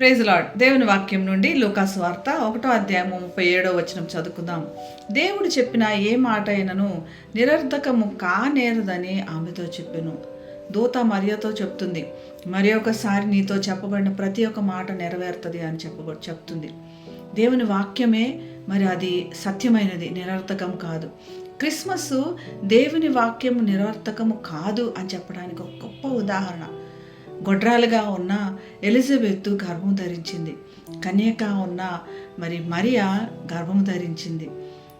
Praise lord దేవుని వాక్యం నుండి లూకాసు వార్త ఒకటో అధ్యాయము ముప్పై ఏడో వచనం చదువుకుందాం. దేవుడు చెప్పిన ఏ మాట అయినను నిరర్ధకము కానేరదని ఆమెతో చెప్పాను. దూత మరియతో చెప్తుంది. మరి ఒకసారి నీతో చెప్పబడిన ప్రతి ఒక్క మాట నెరవేరుతుంది అని చెప్ప చెప్తుంది. దేవుని వాక్యమే మరి అది సత్యమైనది నిరర్థకం కాదు. క్రిస్మస్ దేవుని వాక్యం నిరర్థకము కాదు అని చెప్పడానికి ఒక గొప్ప ఉదాహరణ. గొడ్రాలుగా ఉన్న ఎలిజబెత్ గర్భం ధరించింది. కన్యక ఉన్న మరి మరియా గర్భం ధరించింది.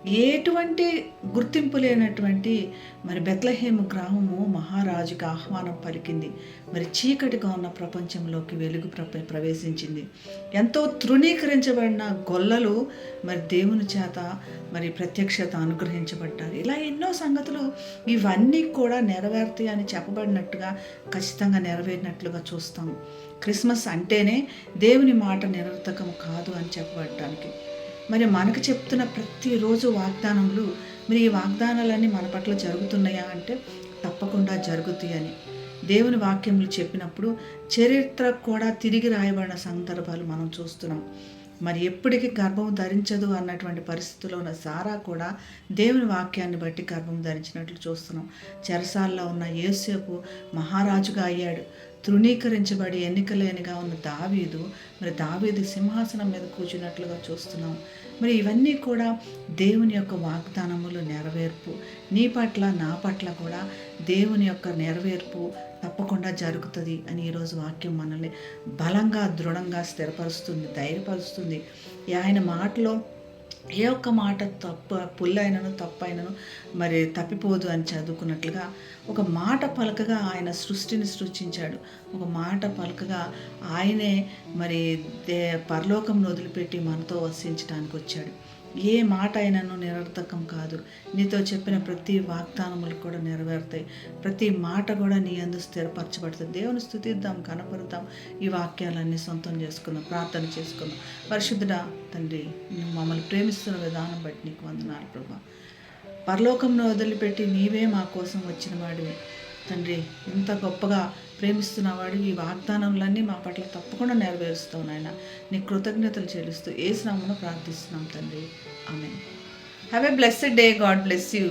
ఎటువంటి గుర్తింపు లేనటువంటి మరి బెత్లహేము గ్రామము మహారాజుకి ఆహ్వానం పలికింది. మరి చీకటిగా ఉన్న ప్రపంచంలోకి వెలుగు ప్ర ప్రవేశించింది. ఎంతో తృణీకరించబడిన గొల్లలు మరి దేవుని చేత మరి ప్రత్యక్షత అనుగ్రహించబడ్డారు. ఇలా ఎన్నో సంగతులు ఇవన్నీ కూడా నెరవేరుతాయి అని చెప్పబడినట్టుగా ఖచ్చితంగా నెరవేరినట్లుగా చూస్తాం. క్రిస్మస్ అంటేనే దేవుని మాట నిరర్థకం కాదు అని చెప్పబడటానికి. మరి మనకు చెప్తున్న ప్రతిరోజు వాగ్దానములు మరి ఈ వాగ్దానాలన్నీ మన పట్ల జరుగుతున్నాయా అంటే తప్పకుండా జరుగుతాయి అని. దేవుని వాక్యములు చెప్పినప్పుడు చరిత్ర కూడా తిరిగి రాయబడిన సందర్భాలు మనం చూస్తున్నాం. మరి ఎప్పటికీ గర్భం ధరించదు అన్నటువంటి పరిస్థితిలో ఉన్న సారా కూడా దేవుని వాక్యాన్ని బట్టి గర్భం ధరించినట్లు చూస్తున్నాం. చెరసాల్లో ఉన్న యేసేపు మహారాజుగా అయ్యాడు. తృణీకరించబడి ఎన్నికలేనిగా ఉన్న దావీదు మరి దావీదు సింహాసనం మీద కూర్చున్నట్లుగా చూస్తున్నాం. మరి ఇవన్నీ కూడా దేవుని యొక్క వాగ్దానములు నెరవేర్పు. నీ పట్ల నా పట్ల కూడా దేవుని యొక్క నెరవేర్పు తప్పకుండా జరుగుతుంది అని ఈరోజు వాక్యం మనల్ని బలంగా దృఢంగా స్థిరపరుస్తుంది ధైర్యపరుస్తుంది. ఆయన మాటలో ఏ ఒక్క మాట తప్పు పుల్లైనను తప్పైనను మరి తప్పిపోదు అని చదువుకున్నట్లుగా ఒక మాట పలకగా ఆయన సృష్టిని సృష్టించాడు. ఒక మాట పలకగా ఆయనే మరి దే పరలోకం వదిలిపెట్టి మనతో వసించడానికి వచ్చాడు. ఏ మాట అయినను నిరర్థకం కాదు. నీతో చెప్పిన ప్రతి వాగ్దానములు కూడా నెరవేరుతాయి. ప్రతి మాట కూడా నీ అందు స్థిరపరచబడుతుంది. దేవుని స్థుతిద్దాం కనపరుద్దాం. ఈ వాక్యాలన్నీ సొంతం చేసుకుందాం ప్రార్థన చేసుకుందాం. పరిశుద్ధుడా తండ్రి నువ్వు మమ్మల్ని ప్రేమిస్తున్న విధానం బట్టి నీకు వందనాలు ప్రభా. పరలోకంను వదిలిపెట్టి నీవే మా కోసం వచ్చిన వాడివి. తండ్రి ఇంత గొప్పగా ప్రేమిస్తున్నవాడు ఈ వాగ్దానములన్నీ మా పట్ల తప్పకుండా నెరవేరుస్తావు నాయన. నీ కృతజ్ఞతలు చెల్లిస్తూ ఏ శ్రమను ప్రార్థిస్తున్నాం తండ్రి. ఆమె have a blessed day God bless you